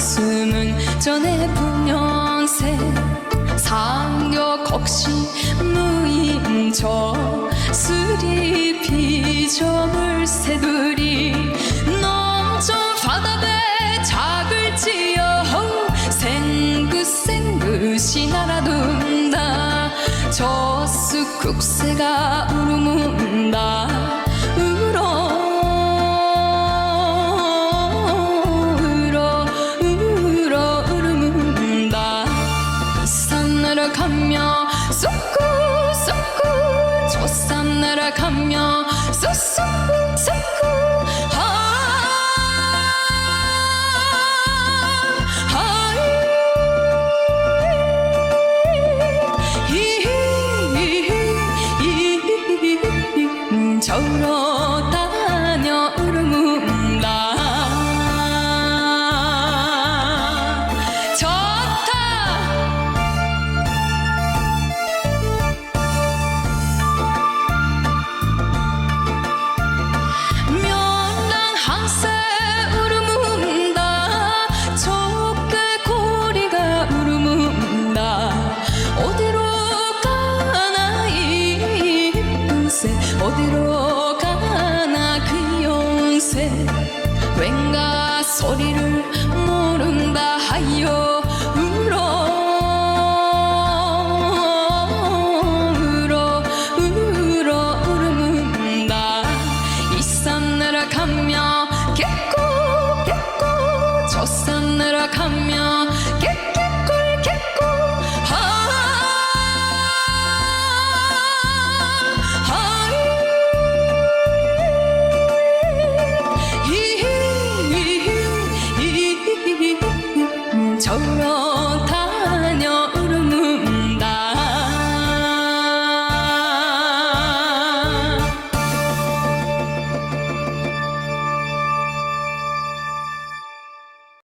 숨은 전에 분영세 상력 없이 무인저 수리 비점을 새두리 넘쳐 바다에 작을 지어 생긋생긋이 날아돈다. 저수 국새가 우르문다. 날아가며 쑥구 쑥구 저산 날아가며 쑥쑥 쑥구 저러 다녀 소리를 모른다 하여 울어 울어 울어 울음은다. 이산 날아가며 깼고 깼고 저산 날아가며 깼고 저런